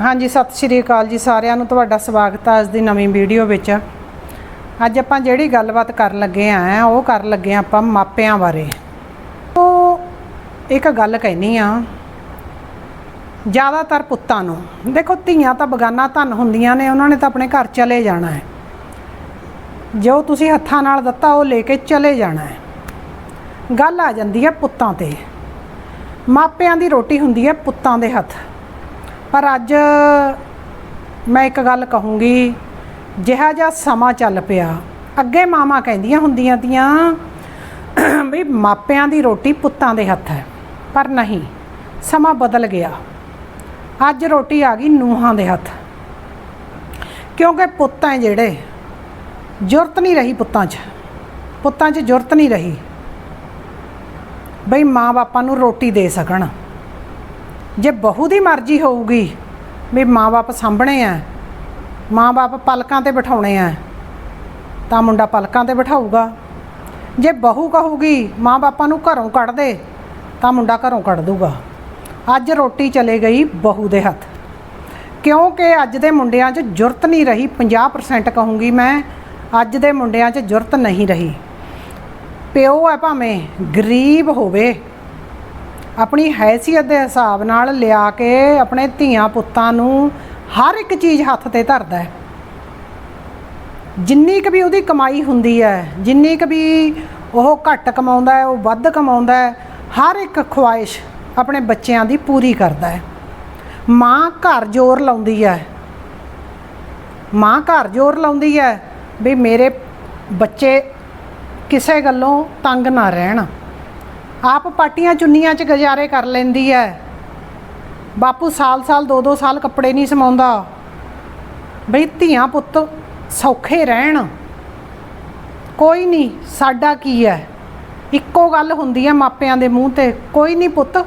ਹਾਂਜੀ, ਸਤਿ ਸ਼੍ਰੀ ਅਕਾਲ ਜੀ ਸਾਰਿਆਂ ਨੂੰ। ਤੁਹਾਡਾ ਸਵਾਗਤ ਹੈ ਅੱਜ ਦੀ ਨਵੀਂ ਵੀਡੀਓ ਵਿੱਚ। ਅੱਜ ਆਪਾਂ ਜਿਹੜੀ ਗੱਲਬਾਤ ਕਰਨ ਲੱਗੇ ਆ, ਉਹ ਕਰਨ ਲੱਗੇ ਆ ਆਪਾਂ ਮਾਪਿਆਂ ਬਾਰੇ। ਉਹ ਇੱਕ ਗੱਲ ਕਹਿਨੀ ਆ, ਜ਼ਿਆਦਾਤਰ ਪੁੱਤਾਂ ਨੂੰ। ਦੇਖੋ, ਧੀਆਂ ਤਾਂ ਬਗਾਨਾ ਧਨ ਹੁੰਦੀਆਂ ਨੇ, ਉਹਨਾਂ ਨੇ ਤਾਂ ਆਪਣੇ ਘਰ ਚਲੇ ਜਾਣਾ ਹੈ। ਜੋ ਤੁਸੀਂ ਹੱਥਾਂ ਨਾਲ ਦਿੱਤਾ, ਉਹ ਲੈ ਕੇ ਚਲੇ ਜਾਣਾ ਹੈ। ਗੱਲ ਆ ਜਾਂਦੀ ਹੈ ਪੁੱਤਾਂ ਤੇ। ਮਾਪਿਆਂ ਦੀ ਰੋਟੀ ਹੁੰਦੀ ਹੈ ਪੁੱਤਾਂ ਦੇ ਹੱਥ। ਪਰ ਅੱਜ ਮੈਂ ਇੱਕ ਗੱਲ ਕਹੂੰਗੀ, ਜਿਹਾ ਜਿਹਾ ਸਮਾਂ ਚੱਲ ਪਿਆ, ਅੱਗੇ ਮਾਮਾ ਕਹਿੰਦੀਆਂ ਹੁੰਦੀਆਂ ਤੀਆਂ, ਵੀ ਮਾਪਿਆਂ ਦੀ ਰੋਟੀ ਪੁੱਤਾਂ ਦੇ ਹੱਥ ਹੈ, ਪਰ ਨਹੀਂ, ਸਮਾਂ ਬਦਲ ਗਿਆ। ਅੱਜ ਰੋਟੀ ਆ ਗਈ ਨੂਹਾਂ ਦੇ ਹੱਥ। ਕਿਉਂਕਿ ਪੁੱਤ ਹੈ ਜਿਹੜੇ, ਜੁਰਤ ਨਹੀਂ ਰਹੀ ਪੁੱਤਾਂ 'ਚ ਪੁੱਤਾਂ 'ਚ ਜੁਰਤ ਨਹੀਂ ਰਹੀ, ਬਈ ਮਾਂ-ਬਾਪਾਂ ਨੂੰ ਰੋਟੀ ਦੇ ਸਕਣ। ਜੇ ਬਹੂ ਦੀ ਮਰਜ਼ੀ ਹੋਊਗੀ, ਵੀ ਮਾਂ-ਬਾਪ ਸਾਂਭਣੇ ਆ ਮਾਂ-ਬਾਪ ਪਲਕਾਂ ਤੇ ਬਿਠਾਉਣੇ ਆ, ਤਾਂ ਮੁੰਡਾ ਪਲਕਾਂ ਤੇ ਬਿਠਾਊਗਾ। ਜੇ ਬਹੂ ਕਹੂਗੀ ਮਾਂ-ਬਾਪਾਂ ਨੂੰ ਘਰੋਂ ਕੱਢ ਦੇ, ਤਾਂ ਮੁੰਡਾ ਘਰੋਂ ਕੱਢ ਦੂਗਾ। ਅੱਜ ਰੋਟੀ ਚਲੇ ਗਈ ਬਹੂ ਦੇ ਹੱਥ। ਕਿਉਂਕਿ ਅੱਜ ਦੇ ਮੁੰਡਿਆਂ 'ਚ ਜੁਰਤ ਨਹੀਂ ਰਹੀ 50% ਕਹੂੰਗੀ ਮੈਂ, ਅੱਜ ਦੇ ਮੁੰਡਿਆਂ 'ਚ ਜੁਰਤ ਨਹੀਂ ਰਹੀ। ਪਿਓ ਹੈ ਭਾਵੇਂ ਗਰੀਬ ਹੋਵੇ ਆਪਣੀ ਹੈਸੀਅਤ ਦੇ ਹਿਸਾਬ ਨਾਲ ਲਿਆ ਕੇ ਆਪਣੇ ਧੀਆਂ ਪੁੱਤਾਂ ਨੂੰ ਹਰ ਇੱਕ ਚੀਜ਼ ਹੱਥ ਤੇ ਧਰਦਾ ਹੈ। ਜਿੰਨੀ ਕੁ ਵੀ ਉਹਦੀ ਕਮਾਈ ਹੁੰਦੀ ਹੈ, ਜਿੰਨੀ ਕੁ ਵੀ ਉਹ ਘੱਟ ਕਮਾਉਂਦਾ ਹੈ, ਉਹ ਵੱਧ ਕਮਾਉਂਦਾ ਹੈ, ਹਰ ਇੱਕ ਖੁਆਇਸ਼ ਆਪਣੇ ਬੱਚਿਆਂ ਦੀ ਪੂਰੀ ਕਰਦਾ ਹੈ। ਮਾਂ ਘਰ ਜ਼ੋਰ ਲਾਉਂਦੀ ਹੈ। ਮਾਂ ਘਰ ਜ਼ੋਰ ਲਾਉਂਦੀ ਹੈ ਵੀ ਮੇਰੇ ਬੱਚੇ ਕਿਸੇ ਗੱਲੋਂ ਤੰਗ ਨਾ ਰਹਿਣ। ਆਪ ਪਾਟੀਆਂ ਚੁੰਨੀਆਂ 'ਚ ਗੁਜ਼ਾਰੇ ਕਰ ਲੈਂਦੀ ਐ। ਬਾਪੂ ਸਾਲ-ਸਾਲ ਦੋ-ਦੋ ਸਾਲ ਕੱਪੜੇ ਨਹੀਂ ਸਮਾਉਂਦਾ। ਬਈ ਧੀਆਂ ਪੁੱਤ ਸੌਖੇ ਰਹਿਣ। ਕੋਈ ਨਹੀਂ, ਸਾਡਾ ਕੀ ਐ? ਇੱਕੋ ਗੱਲ ਹੁੰਦੀ ਐ ਮਾਪਿਆਂ ਦੇ ਮੂੰਹ ਤੇ, ਕੋਈ ਨਹੀਂ ਪੁੱਤ,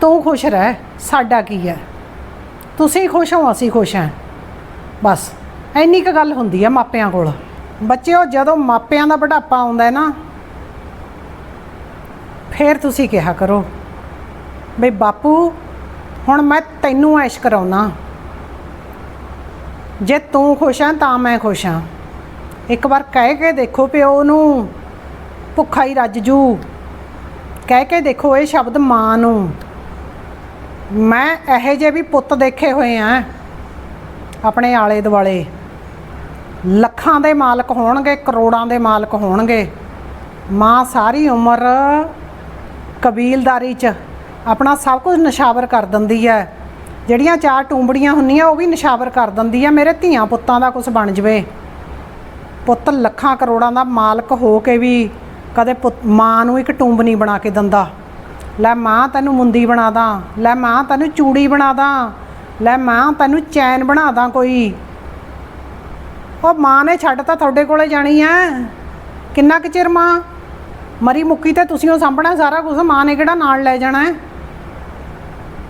ਤੂੰ ਖੁਸ਼ ਰਹਿ, ਸਾਡਾ ਕੀ ਐ? ਤੁਸੀਂ ਖੁਸ਼ ਹੋ, ਅਸੀਂ ਖੁਸ਼ ਹਾਂ ਬਸ ਐਨੀ ਕੁ ਗੱਲ ਹੁੰਦੀ ਐ ਮਾਪਿਆਂ ਕੋਲ। ਬੱਚਿਓ, ਜਦੋਂ ਮਾਪਿਆਂ ਦਾ ਬੁਢਾਪਾ ਆਉਂਦਾ ਹੈ ਨਾ ਫਿਰ ਤੁਸੀਂ ਕਿਹਾ ਕਰੋ ਬਈ ਬਾਪੂ, ਹੁਣ ਮੈਂ ਤੈਨੂੰ ਐਸ਼ ਕਰਾਉਣਾ ਜੇ ਤੂੰ ਖੁਸ਼ ਹੈ ਤਾਂ ਮੈਂ ਖੁਸ਼ ਹਾਂ ਇੱਕ ਵਾਰ ਕਹਿ ਕੇ ਦੇਖੋ ਪਿਓ ਨੂੰ, ਭੁੱਖਾ ਹੀ ਰੱਜ ਜੂ। ਕਹਿ ਕੇ ਦੇਖੋ ਇਹ ਸ਼ਬਦ ਮਾਂ ਨੂੰ। ਮੈਂ ਇਹੋ ਜਿਹੇ ਵੀ ਪੁੱਤ ਦੇਖੇ ਹੋਏ ਆ, ਆਪਣੇ ਆਲੇ ਦੁਆਲੇ ਲੱਖਾਂ ਦੇ ਮਾਲਕ ਹੋਣਗੇ, ਕਰੋੜਾਂ ਦੇ ਮਾਲਕ ਹੋਣਗੇ। ਮਾਂ ਸਾਰੀ ਉਮਰ ਕਬੀਲਦਾਰੀ 'ਚ ਆਪਣਾ ਸਭ ਕੁਝ ਨਿਸ਼ਾਵਰ ਕਰ ਦਿੰਦੀ ਹੈ। ਜਿਹੜੀਆਂ ਚਾਰ ਟੂੰਬੜੀਆਂ ਹੁੰਦੀਆਂ, ਉਹ ਵੀ ਨਿਸ਼ਾਵਰ ਕਰ ਦਿੰਦੀ ਹੈ। ਮੇਰੇ ਧੀਆਂ ਪੁੱਤਾਂ ਦਾ ਕੁਝ ਬਣ ਜਵੇ। ਪੁੱਤ ਲੱਖਾਂ ਕਰੋੜਾਂ ਦਾ ਮਾਲਕ ਹੋ ਕੇ ਵੀ ਕਦੇ ਪੁੱਤ- ਮਾਂ ਨੂੰ ਇੱਕ ਟੂੰਬ ਨਹੀਂ ਬਣਾ ਕੇ ਦਿੰਦਾ। ਲੈ ਮਾਂ ਤੈਨੂੰ ਮੁੰਦੀ ਬਣਾ ਦਾਂ, ਲੈ ਮਾਂ ਤੈਨੂੰ ਚੂੜੀ ਬਣਾ ਦਾਂ, ਲੈ ਮਾਂ ਤੈਨੂੰ ਚੈਨ ਬਣਾ ਦਾਂ ਕੋਈ। ਉਹ ਮਾਂ ਨੇ ਛੱਡ ਤਾਂ ਤੁਹਾਡੇ ਕੋਲੇ ਜਾਣੀ ਐ ਕਿੰਨਾ ਕੁ ਚਿਰ ਮਾਂ? ਮਰੀ ਮੁੱਕੀ ਤੇ ਤੁਸੀਂ ਉਹ ਸਾਂਭਣਾ ਸਾਰਾ ਕੁਝ ਮਾਂ ਨੇ ਕਿਹੜਾ ਨਾਲ ਲੈ ਜਾਣਾ ਹੈ?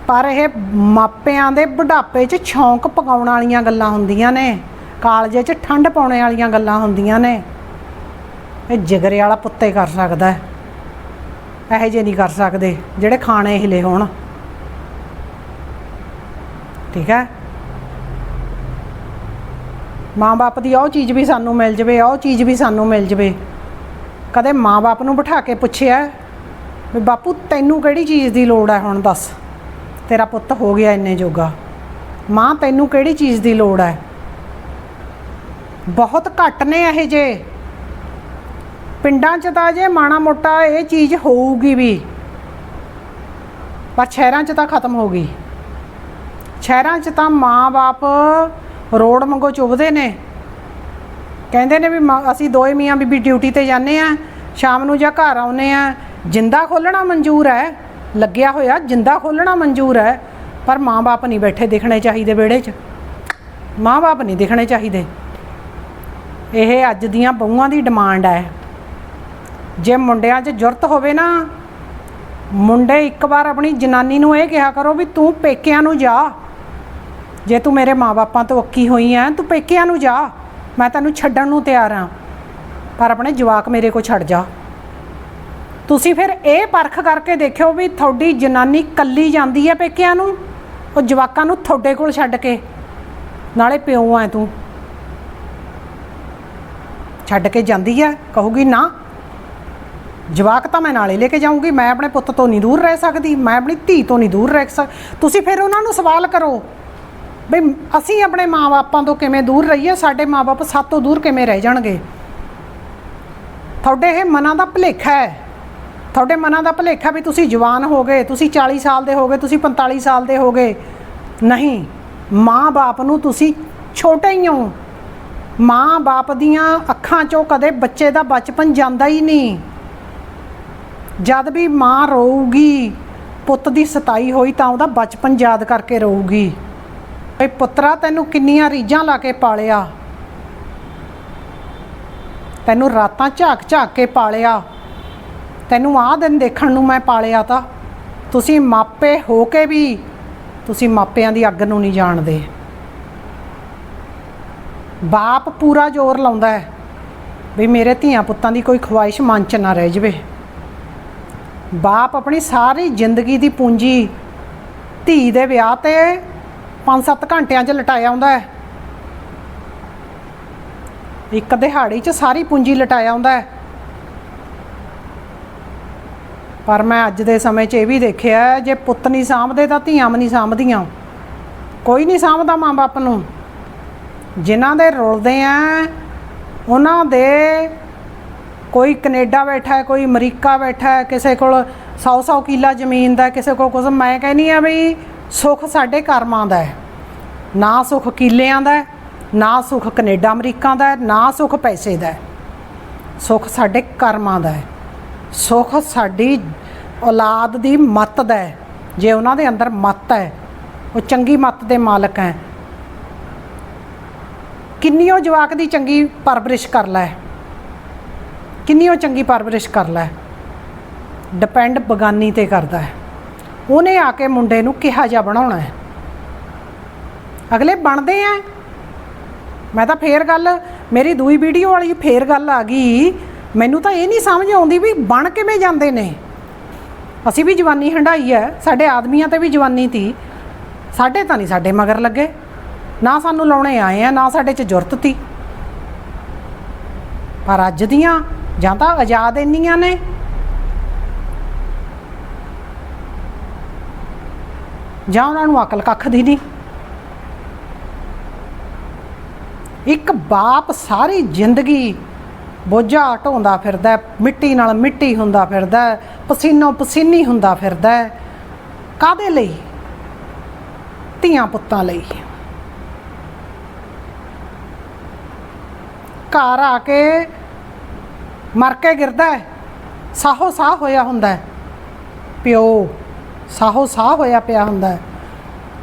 ਪਰ ਇਹ ਮਾਪਿਆਂ ਦੇ ਬੁਢਾਪੇ 'ਚ ਸ਼ੌਂਕ ਪਕਾਉਣ ਵਾਲੀਆਂ ਗੱਲਾਂ ਹੁੰਦੀਆਂ ਨੇ, ਕਾਲਜੇ 'ਚ ਠੰਡ ਪਾਉਣੇ ਵਾਲੀਆਂ ਗੱਲਾਂ ਹੁੰਦੀਆਂ ਨੇ। ਇਹ ਜਿਗਰੇ ਵਾਲਾ ਪੁੱਤੇ ਕਰ ਸਕਦਾ ਹੈ। ਇਹੋ ਜਿਹੇ ਨਹੀਂ ਕਰ ਸਕਦੇ, ਜਿਹੜੇ ਖਾਣੇ ਹਿਲੇ ਹੋਣ। ਠੀਕ ਹੈ? ਮਾਂ-ਬਾਪ ਦੀ ਉਹ ਚੀਜ਼ ਵੀ ਸਾਨੂੰ ਮਿਲ ਜਵੇ, ਉਹ ਚੀਜ਼ ਵੀ ਸਾਨੂੰ ਮਿਲ ਜਵੇ। ਕਦੇ ਮਾਂ-ਬਾਪ ਨੂੰ ਬਿਠਾ ਕੇ ਪੁੱਛਿਆ ਵੀ ਬਾਪੂ, ਤੈਨੂੰ ਕਿਹੜੀ ਚੀਜ਼ ਦੀ ਲੋੜ ਹੈ ਹੁਣ ਦੱਸ? ਤੇਰਾ ਪੁੱਤ ਹੋ ਗਿਆ ਇੰਨੇ ਜੋਗਾ। ਮਾਂ, ਤੈਨੂੰ ਕਿਹੜੀ ਚੀਜ਼ ਦੀ ਲੋੜ ਹੈ? ਬਹੁਤ ਘੱਟ ਨੇ ਇਹ ਜੇ। ਪਿੰਡਾਂ 'ਚ ਤਾਂ ਜੇ ਮਾਣਾ ਮੋਟਾ ਇਹ ਚੀਜ਼ ਹੋਊਗੀ ਵੀ। ਪਰ ਸ਼ਹਿਰਾਂ 'ਚ ਤਾਂ ਖਤਮ ਹੋ ਗਈ। ਸ਼ਹਿਰਾਂ 'ਚ ਤਾਂ ਮਾਂ-ਬਾਪ ਰੋਡ ਮੰਗੋ ਚੁੱਭਦੇ ਨੇ। ਕਹਿੰਦੇ ਨੇ ਵੀ ਮਾਂ- ਅਸੀਂ ਦੋਏ ਮੀਆਂ ਬੀਬੀ ਡਿਊਟੀ ਤੇ ਜਾਂਦੇ ਆ ਸ਼ਾਮ ਨੂੰ ਜਾਂ ਘਰ ਆਉਨੇ ਆ ਜਿੰਦਾ ਖੋਲਣਾ ਮਨਜ਼ੂਰ ਹੈ, ਲੱਗਿਆ ਹੋਇਆ ਜਿੰਦਾ ਖੋਲਣਾ ਮਨਜ਼ੂਰ ਹੈ, ਪਰ ਮਾਂ-ਬਾਪ ਨਹੀਂ ਬੈਠੇ ਦਿਖਣੇ ਚਾਹੀਦੇ ਵਿਹੜੇ 'ਚ। ਮਾਂ-ਬਾਪ ਨਹੀਂ ਦਿਖਣੇ ਚਾਹੀਦੇ। ਇਹ ਅੱਜ ਦੀਆਂ ਬਹੂਆਂ ਦੀ ਡਿਮਾਂਡ ਹੈ। ਜੇ ਮੁੰਡਿਆਂ 'ਚ ਜੁਰਤ ਹੋਵੇ ਨਾ, ਮੁੰਡੇ ਇੱਕ ਵਾਰ ਆਪਣੀ ਜਨਾਨੀ ਨੂੰ ਇਹ ਕਿਹਾ ਕਰੋ ਵੀ ਤੂੰ ਪੇਕਿਆਂ ਨੂੰ ਜਾ। ਜੇ ਤੂੰ ਮੇਰੇ ਮਾਪਿਆਂ ਤੋਂ ਅੱਕੀ ਹੋਈ ਐ ਤੂੰ ਪੇਕਿਆਂ ਨੂੰ ਜਾ। ਮੈਂ ਤੈਨੂੰ ਛੱਡਣ ਨੂੰ ਤਿਆਰ ਹਾਂ ਪਰ ਆਪਣੇ ਜਵਾਕ ਮੇਰੇ ਕੋ ਛੱਡ ਜਾ। ਤੁਸੀਂ ਫਿਰ ਇਹ ਪਰਖ ਕਰਕੇ ਦੇਖਿਓ ਵੀ ਤੁਹਾਡੀ ਜਨਾਨੀ ਕੱਲੀ ਜਾਂਦੀ ਹੈ ਪੇਕਿਆਂ ਨੂੰ, ਉਹ ਜਵਾਕਾਂ ਨੂੰ ਤੁਹਾਡੇ ਕੋਲ ਛੱਡ ਕੇ, ਨਾਲੇ ਪਿਓ ਆ ਤੂੰ। ਛੱਡ ਕੇ ਜਾਂਦੀ ਹੈ, ਕਹੂਗੀ ਨਾ। ਜਵਾਕ ਤਾਂ ਮੈਂ ਨਾਲੇ ਲੈ ਕੇ ਜਾਊਂਗੀ, ਮੈਂ ਆਪਣੇ ਪੁੱਤ ਤੋਂ ਨਹੀਂ ਦੂਰ ਰਹਿ ਸਕਦੀ, ਮੈਂ ਆਪਣੀ ਧੀ ਤੋਂ ਨਹੀਂ ਦੂਰ ਰਹਿ ਸਕ, ਤੁਸੀਂ ਫਿਰ ਉਹਨਾਂ ਨੂੰ ਸਵਾਲ ਕਰੋ। ਬਈ ਅਸੀਂ ਆਪਣੇ ਮਾਪਿਆਂ ਤੋਂ ਕਿਵੇਂ ਦੂਰ ਰਹੀਏ? ਸਾਡੇ ਮਾਪੇ ਸਾਤੋਂ ਦੂਰ ਕਿਵੇਂ ਰਹਿ ਜਾਣਗੇ? ਤੁਹਾਡੇ ਇਹ ਮਨਾਂ ਦਾ ਭੁਲੇਖਾ ਹੈ। ਤੁਹਾਡੇ ਮਨਾਂ ਦਾ ਭੁਲੇਖਾ ਵੀ ਤੁਸੀਂ ਜਵਾਨ ਹੋ ਗਏ, ਤੁਸੀਂ 40 ਸਾਲ ਦੇ ਹੋ ਗਏ, ਤੁਸੀਂ 45 ਸਾਲ ਦੇ ਹੋ ਗਏ। ਨਹੀਂ, ਮਾਂ-ਬਾਪ ਨੂੰ ਤੁਸੀਂ ਛੋਟੇ ਹੀ ਹੋ। ਮਾਂ-ਬਾਪ ਦੀਆਂ ਅੱਖਾਂ 'ਚੋਂ ਕਦੇ ਬੱਚੇ ਦਾ ਬਚਪਨ ਜਾਂਦਾ ਹੀ ਨਹੀਂ। ਜਦ ਵੀ ਮਾਂ ਰੋਊਗੀ, ਪੁੱਤ ਦੀ ਸਤਾਈ ਹੋਈ ਤਾਂ ਉਹਦਾ ਬਚਪਨ ਯਾਦ ਕਰਕੇ ਰੋਊਗੀ। ਏ ਪੁੱਤਰਾ, ਤੈਨੂੰ ਕਿੰਨੀਆਂ ਰੀਝਾਂ ਲਾ ਕੇ ਪਾਲਿਆ? ਤੈਨੂੰ ਰਾਤਾਂ ਝਾਕ ਝਾਕ ਕੇ ਪਾਲਿਆ? ਤੈਨੂੰ ਆਹ ਦਿਨ ਦੇਖਣ ਨੂੰ ਮੈਂ ਪਾਲਿਆ ਤਾਂ? ਤੁਸੀਂ ਮਾਪੇ ਹੋ ਕੇ ਵੀ ਤੁਸੀਂ ਮਾਪਿਆਂ ਦੀ ਅੱਗ ਨੂੰ ਨਹੀਂ ਜਾਣਦੇ। ਬਾਪ ਪੂਰਾ ਜ਼ੋਰ ਲਾਉਂਦਾ ਹੈ ਵੀ ਮੇਰੇ ਧੀਆਂ ਪੁੱਤਾਂ ਦੀ ਕੋਈ ਖੁਆਇਸ਼ ਮਨ 'ਚ ਨਾ ਰਹਿ ਜਵੇ। ਬਾਪ ਆਪਣੀ ਸਾਰੀ ਜ਼ਿੰਦਗੀ ਦੀ ਪੂੰਜੀ ਧੀ ਦੇ ਵਿਆਹ ਤੇ 5-7 ਘੰਟਿਆਂ 'ਚ ਲਟਾਇਆ ਹੁੰਦਾ ਹੈ। ਇੱਕ ਦਿਹਾੜੀ 'ਚ ਸਾਰੀ ਪੂੰਜੀ ਲਟਾਇਆ ਹੁੰਦਾ ਹੈ। ਪਰ ਮੈਂ ਅੱਜ ਦੇ ਸਮੇਂ 'ਚ ਇਹ ਵੀ ਦੇਖਿਆ ਜੇ ਪੁੱਤ ਨਹੀਂ ਸਾਂਭਦੇ ਤਾਂ ਧੀਆਂ ਵੀ ਨਹੀਂ ਸਾਂਭਦੀਆਂ। ਕੋਈ ਨਹੀਂ ਸਾਂਭਦਾ ਮਾਂ-ਬਾਪ ਨੂੰ। ਜਿਨ੍ਹਾਂ ਦੇ ਰੁਲਦੇ ਆ, ਉਹਨਾਂ ਦੇ ਕੋਈ ਕੈਨੇਡਾ ਬੈਠਾ ਹੈ, ਕੋਈ ਅਮਰੀਕਾ ਬੈਠਾ ਹੈ, ਕਿਸੇ ਕੋਲ 100-100 ਕਿੱਲਾ ਜ਼ਮੀਨ ਦਾ, ਕਿਸੇ ਕੋਲ ਕੁਝ ਮੈਂ ਕਹਿੰਨੀ ਆ ਵੀ ਸੁੱਖ ਸਾਡੇ ਕਰਮਾਂ ਦਾ ਹੈ। ਨਾ ਸੁੱਖ ਕਿੱਲਿਆਂ ਦਾ ਹੈ, ਨਾ ਸੁੱਖ ਕੈਨੇਡਾ ਅਮਰੀਕਾ ਦਾ ਹੈ, ਨਾ ਸੁੱਖ ਪੈਸੇ ਦਾ ਹੈ। ਸੁੱਖ ਸਾਡੇ ਕਰਮਾਂ ਦਾ ਹੈ। ਸੁੱਖ ਸਾਡੀ ਔਲਾਦ ਦੀ ਮੱਤ ਦਾ ਹੈ। ਜੇ ਉਹਨਾਂ ਦੇ ਅੰਦਰ ਮੱਤ ਹੈ ਉਹ ਚੰਗੀ ਮੱਤ ਦੇ ਮਾਲਕ ਹੈ। ਕਿੰਨੀ ਉਹ ਜਵਾਕ ਦੀ ਚੰਗੀ ਪਰਵਰਿਸ਼ ਕਰ ਲੈ। ਕਿੰਨੀ ਉਹ ਚੰਗੀ ਪਰਵਰਿਸ਼ ਕਰ ਲੈ। ਡਿਪੈਂਡ ਬਗਾਨੀ ਤੇ ਕਰਦਾ ਹੈ। ਉਹਨੇ ਆ ਕੇ ਮੁੰਡੇ ਨੂੰ ਕਿਹਾ ਜਾ ਬਣਾਉਣਾ ਹੈ। ਅਗਲੇ ਬਣਦੇ ਆ। ਮੈਂ ਤਾਂ ਫੇਰ ਗੱਲ, ਮੇਰੀ ਦੂਈ ਵੀਡੀਓ ਵਾਲੀ ਫੇਰ ਗੱਲ ਆ ਗਈ। ਮੈਨੂੰ ਤਾਂ ਇਹ ਨਹੀਂ ਸਮਝ ਆਉਂਦੀ ਵੀ ਬਣ ਕਿਵੇਂ ਜਾਂਦੇ ਨੇ। ਅਸੀਂ ਵੀ ਜਵਾਨੀ ਹੰਡਾਈ ਹੈ। ਸਾਡੇ ਆਦਮੀਆਂ ਤੇ ਵੀ ਜਵਾਨੀ ਤੀ। ਸਾਡੇ ਤਾਂ ਨਹੀਂ ਸਾਡੇ ਮਗਰ ਲੱਗੇ। ਨਾ ਸਾਨੂੰ ਲਾਉਣੇ ਆਏ ਆ, ਨਾ ਸਾਡੇ 'ਚ ਜ਼ਰੂਰਤ ਤੀ। ਪਰ ਅੱਜ ਦੀਆਂ ਜਾਂ ਤਾਂ ਆਜ਼ਾਦ ਇੰਨੀਆਂ ਨੇ ਜਾਂ ਉਹਨਾਂ ਨੂੰ ਅਕਲ ਕੱਖ ਦੀ ਨਹੀਂ। ਇੱਕ ਬਾਪ ਸਾਰੀ ਜ਼ਿੰਦਗੀ ਬੋਝਾ ਢੋਂਦਾ ਫਿਰਦਾ ਮਿੱਟੀ ਨਾਲ ਮਿੱਟੀ ਹੁੰਦਾ ਫਿਰਦਾ ਪਸੀਨੋ ਪਸੀਨੀ ਹੁੰਦਾ ਫਿਰਦਾ ਹੈ। ਕਾਦੇ ਲਈ? ਧੀਆਂ ਪੁੱਤਾਂ ਲਈ। ਘਰ ਆ ਕੇ ਮਰ ਕੇ ਗਿਰਦਾ ਸਾਹੋ ਸਾਹ ਹੋਇਆ ਹੁੰਦਾ ਪਿਓ ਸਾਹੋ ਸਾਹ ਹੋਇਆ ਪਿਆ ਹੁੰਦਾ ਹੈ।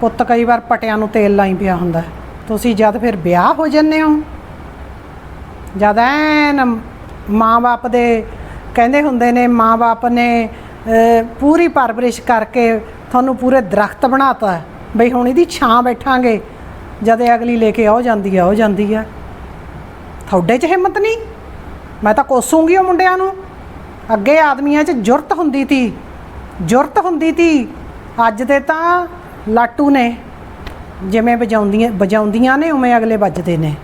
ਪੁੱਤ ਕਈ ਵਾਰ ਪਟਿਆਂ ਨੂੰ ਤੇਲ ਲਾਈ ਪਿਆ ਹੁੰਦਾ ਹੈ। ਤੁਸੀਂ ਜਦ ਫਿਰ ਵਿਆਹ ਹੋ ਜੰਨੇ ਹੋ, ਜਦ ਐਨ ਮਾਂ-ਬਾਪ ਦੇ ਕਹਿੰਦੇ ਹੁੰਦੇ ਨੇ, ਮਾਂ-ਬਾਪ ਨੇ ਪੂਰੀ ਪਰਵਰਿਸ਼ ਕਰਕੇ ਤੁਹਾਨੂੰ ਪੂਰੇ ਦਰਖਤ ਬਣਾਤਾ ਬਈ ਹੁਣ ਇਹਦੀ ਛਾਂ ਬੈਠਾਂਗੇ, ਜਦ ਅਗਲੀ ਲੈ ਕੇ ਆਉ ਜਾਂਦੀ ਆ ਉਹ ਜਾਂਦੀ ਆ ਤੁਹਾਡੇ 'ਚ ਹਿੰਮਤ ਨਹੀਂ? ਮੈਂ ਤਾਂ ਕੋਸੂੰਗੀ ਉਹ ਮੁੰਡਿਆਂ ਨੂੰ। ਅੱਗੇ ਆਦਮੀਆਂ 'ਚ ਜੁਰਤ ਹੁੰਦੀ ਤੀ। ਜੁਰਤ ਹੁੰਦੀ ਤੀ। ਅੱਜ ਦੇ ਤਾਂ ਲਾਟੂ ਨੇ, ਜਿਵੇਂ ਵਜਾਉਂਦੀਆਂ ਵਜਾਉਂਦੀਆਂ ਨੇ, ਉਵੇਂ ਅਗਲੇ ਵੱਜਦੇ ਨੇ।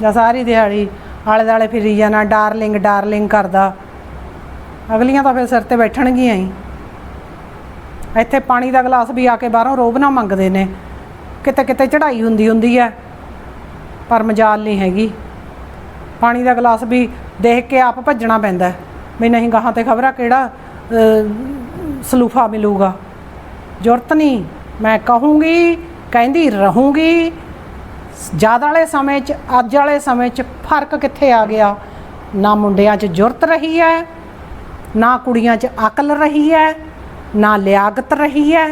ਜਾਂ ਸਾਰੀ ਦਿਹਾੜੀ ਆਲੇ ਦਾਲੇ ਫਿਰੀ ਜਾਣਾ, ਡਾਰਲਿੰਗ ਡਾਰਲਿੰਗ ਕਰਦਾ। ਅਗਲੀਆਂ ਤਾਂ ਫਿਰ ਸਿਰ ਤੇ ਬੈਠਣਗੀਆਂ ਹੀ। ਇੱਥੇ ਪਾਣੀ ਦਾ ਗਲਾਸ ਵੀ ਆ ਕੇ ਬਾਹਰੋਂ ਰੋਬ ਨਾ ਮੰਗਦੇ ਨੇ। ਕਿਤੇ ਕਿਤੇ ਚੜ੍ਹਾਈ ਹੁੰਦੀ ਹੁੰਦੀ ਹੈ, ਪਰ ਮਜਾਲ ਨਹੀਂ ਹੈਗੀ। ਪਾਣੀ ਦਾ ਗਲਾਸ ਵੀ ਦੇਖ ਕੇ ਆਪ ਭੱਜਣਾ ਪੈਂਦਾ। ਵੀ ਨਹੀਂ ਗਾਹਾਂ ਤੇ ਖਬਰਾ ਕਿਹੜਾ ਸਲੂਫਾ ਮਿਲੂਗਾ। ਜ਼ਰੂਰਤ ਨਹੀਂ ਮੈਂ ਕਹੂੰਗੀ, ਕਹਿੰਦੀ ਰਹੂੰਗੀ। ਜਦ ਵਾਲੇ ਸਮੇਂ 'ਚ, ਅੱਜ ਵਾਲੇ ਸਮੇਂ 'ਚ ਫ਼ਰਕ ਕਿੱਥੇ ਆ ਗਿਆ? ਨਾ ਮੁੰਡਿਆਂ 'ਚ ਜੁਰਤ ਰਹੀ ਹੈ, ਨਾ ਕੁੜੀਆਂ 'ਚ ਅਕਲ ਰਹੀ ਹੈ, ਨਾ ਲਿਆਗਤ ਰਹੀ ਹੈ।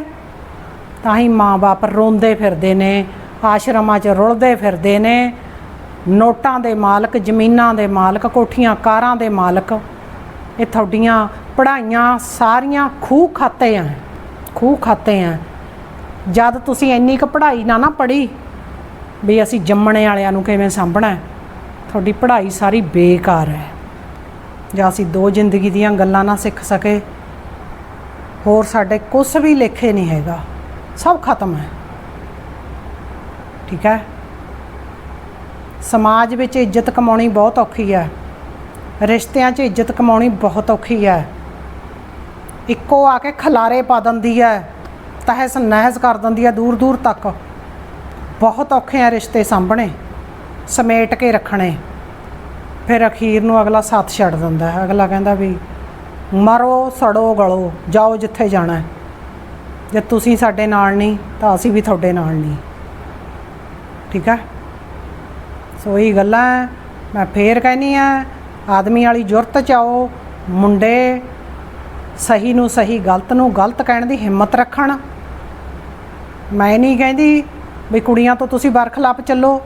ਤਾਂ ਹੀ ਮਾਂ-ਬਾਪ ਰੋਂਦੇ ਫਿਰਦੇ ਨੇ, ਆਸ਼ਰਮਾਂ 'ਚ ਰੁਲਦੇ ਫਿਰਦੇ ਨੇ। ਨੋਟਾਂ ਦੇ ਮਾਲਕ, ਜ਼ਮੀਨਾਂ ਦੇ ਮਾਲਕ, ਕੋਠੀਆਂ, ਕਾਰਾਂ ਦੇ ਮਾਲਕ। ਇਹ ਤੁਹਾਡੀਆਂ ਪੜ੍ਹਾਈਆਂ ਸਾਰੀਆਂ ਖੂਹ ਖਾਤੇ ਆ। ਖੂਹ ਖਾਤੇ ਆ। ਜਦ ਤੁਸੀਂ ਇੰਨੀ ਕੁ ਪੜ੍ਹਾਈ ਨਾ ਨਾ ਪੜ੍ਹੀ ਵੀ ਅਸੀਂ ਜੰਮਣੇ ਵਾਲਿਆਂ ਨੂੰ ਕਿਵੇਂ ਸਾਂਭਣਾ ਤੁਹਾਡੀ ਪੜ੍ਹਾਈ ਸਾਰੀ ਬੇਕਾਰ ਹੈ। ਜਾਂ ਅਸੀਂ ਦੋ ਜ਼ਿੰਦਗੀ ਦੀਆਂ ਗੱਲਾਂ ਨਾ ਸਿੱਖ ਸਕੇ। ਹੋਰ ਸਾਡੇ ਕੁਝ ਵੀ ਲੇਖੇ ਨਹੀਂ ਹੈਗਾ। ਸਭ ਖਤਮ ਹੈ। ਠੀਕ ਹੈ? ਸਮਾਜ ਵਿੱਚ ਇੱਜ਼ਤ ਕਮਾਉਣੀ ਬਹੁਤ ਔਖੀ ਹੈ। ਰਿਸ਼ਤਿਆਂ 'ਚ ਇੱਜ਼ਤ ਕਮਾਉਣੀ ਬਹੁਤ ਔਖੀ ਹੈ। ਇੱਕੋ ਆ ਕੇ ਖਲਾਰੇ ਪਾ ਦਿੰਦੀ ਹੈ, ਤਹਿਸ ਨਹਿਸ ਕਰ ਦਿੰਦੀ ਹੈ ਦੂਰ ਦੂਰ ਤੱਕ। ਬਹੁਤ ਔਖੇ ਆ ਰਿਸ਼ਤੇ ਸਾਂਭਣੇ, ਸਮੇਟ ਕੇ ਰੱਖਣੇ। ਫਿਰ ਅਖੀਰ ਨੂੰ ਅਗਲਾ ਸਾਥ ਛੱਡ ਦਿੰਦਾ ਹੈ। ਅਗਲਾ ਕਹਿੰਦਾ ਵੀ, ਮਰੋ, ਸੜੋ, ਗਲੋ, ਜਾਓ ਜਿੱਥੇ ਜਾਣਾ ਹੈ। ਜੇ ਤੁਸੀਂ ਸਾਡੇ ਨਾਲ ਨਹੀਂ, ਤਾਂ ਅਸੀਂ ਵੀ ਤੁਹਾਡੇ ਨਾਲ ਨਹੀਂ। ਠੀਕ ਹੈ? ਸੋ ਇਹ ਗੱਲਾਂ ਮੈਂ ਫੇਰ ਕਹਿਨੀ ਆ ਆਦਮੀ ਵਾਲੀ ਜੁਰਤ ਚ ਆਓ, ਮੁੰਡੇ ਸਹੀ ਨੂੰ ਸਹੀ, ਗਲਤ ਨੂੰ ਗਲਤ ਕਹਿਣ ਦੀ ਹਿੰਮਤ ਰੱਖਣ। ਮੈਂ ਨਹੀਂ ਕਹਿੰਦੀ ਵੀ ਕੁੜੀਆਂ ਤੋਂ ਤੁਸੀਂ ਬਰਖਲਾਪ ਚੱਲੋ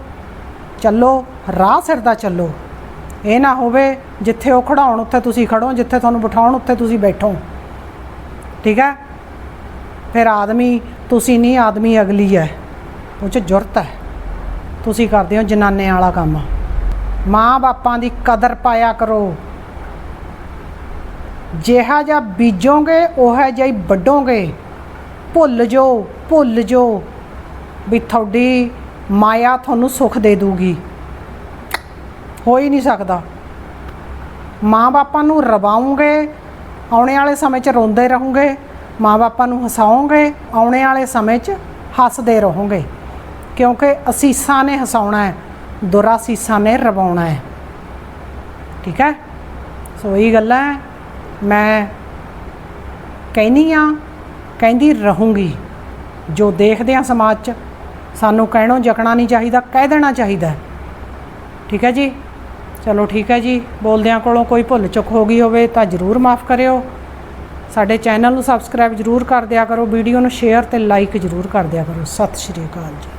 ਚੱਲੋ, ਰਾਹ ਸਿਰ ਦਾ ਚੱਲੋ। ਇਹ ਨਾ ਹੋਵੇ ਜਿੱਥੇ ਉਹ ਖੜਾਉਣ, ਉੱਥੇ ਤੁਸੀਂ ਖੜੋ, ਜਿੱਥੇ ਤੁਹਾਨੂੰ ਬਿਠਾਉਣ, ਉੱਥੇ ਤੁਸੀਂ ਬੈਠੋ। ਠੀਕ ਹੈ? ਫਿਰ ਆਦਮੀ, ਤੁਸੀਂ ਨਹੀਂ, ਆਦਮੀ ਅਗਲੀ ਹੈ। ਉਹ 'ਚ ਜੁਰਤ ਹੈ। ਤੁਸੀਂ ਕਰਦੇ ਹੋ ਜਨਾਨੇ ਵਾਲਾ ਕੰਮ। ਮਾਂ ਬਾਪਾਂ ਦੀ ਕਦਰ ਪਾਇਆ ਕਰੋ। ਜਿਹਾ ਜਿਹਾ ਬੀਜੋਗੇ, ਉਹ ਜਿਹਾ ਹੀ ਵੱਡੋਗੇ ਭੁੱਲ ਜੋ ਭੁੱਲ ਜੋ ਵੀ ਤੁਹਾਡੀ ਮਾਇਆ ਤੁਹਾਨੂੰ ਸੁੱਖ ਦੇ ਦੂਗੀ ਹੋ ਹੀ ਨਹੀਂ ਸਕਦਾ। ਮਾਂ ਬਾਪਾਂ ਨੂੰ ਰਵਾਉਂਗੇ, ਆਉਣੇ ਵਾਲੇ ਸਮੇਂ 'ਚ ਰੋਂਦੇ ਰਹੋਗੇ। ਮਾਂ ਬਾਪਾਂ ਨੂੰ ਹਸਾਓਗੇ ਆਉਣੇ ਵਾਲੇ ਸਮੇਂ 'ਚ ਹੱਸਦੇ ਰਹੋਗੇ। ਕਿਉਂਕਿ ਅਸੀਸਾਂ ਨੇ ਹਸਾਉਣਾ ਹੈ। ਦੁਰਾਸੀਸਾਂ ਨੇ ਰਵਾਉਣਾ ਹੈ। ਠੀਕ ਹੈ? ਸੋ ਇਹ ਗੱਲਾਂ ਹੈ। ਮੈਂ ਕਹਿਨੀ ਆ ਕਹਿੰਦੀ ਰਹੂੰਗੀ। ਜੋ ਦੇਖਦੇ ਆ ਸਮਾਜ 'ਚ, ਸਾਨੂੰ ਕਹਿਣੋਂ ਜਕਣਾ ਨਹੀਂ ਚਾਹੀਦਾ, ਕਹਿ ਦੇਣਾ ਚਾਹੀਦਾ। ਠੀਕ ਹੈ ਜੀ? ਚਲੋ ਠੀਕ ਹੈ ਜੀ। ਬੋਲਦਿਆਂ ਕੋਲੋਂ ਕੋਈ ਭੁੱਲ ਚੁੱਕ ਹੋ ਗਈ ਹੋਵੇ ਤਾਂ ਜਰੂਰ ਮਾਫ ਕਰਿਓ। ਸਾਡੇ ਚੈਨਲ ਨੂੰ ਸਬਸਕ੍ਰਾਈਬ ਜਰੂਰ ਕਰ ਦਿਆ ਕਰੋ। ਵੀਡੀਓ ਨੂੰ ਸ਼ੇਅਰ ਤੇ ਲਾਈਕ ਜਰੂਰ ਕਰ ਦਿਆ ਕਰੋ। ਸਤਿ ਸ਼੍ਰੀ ਅਕਾਲ ਜੀ।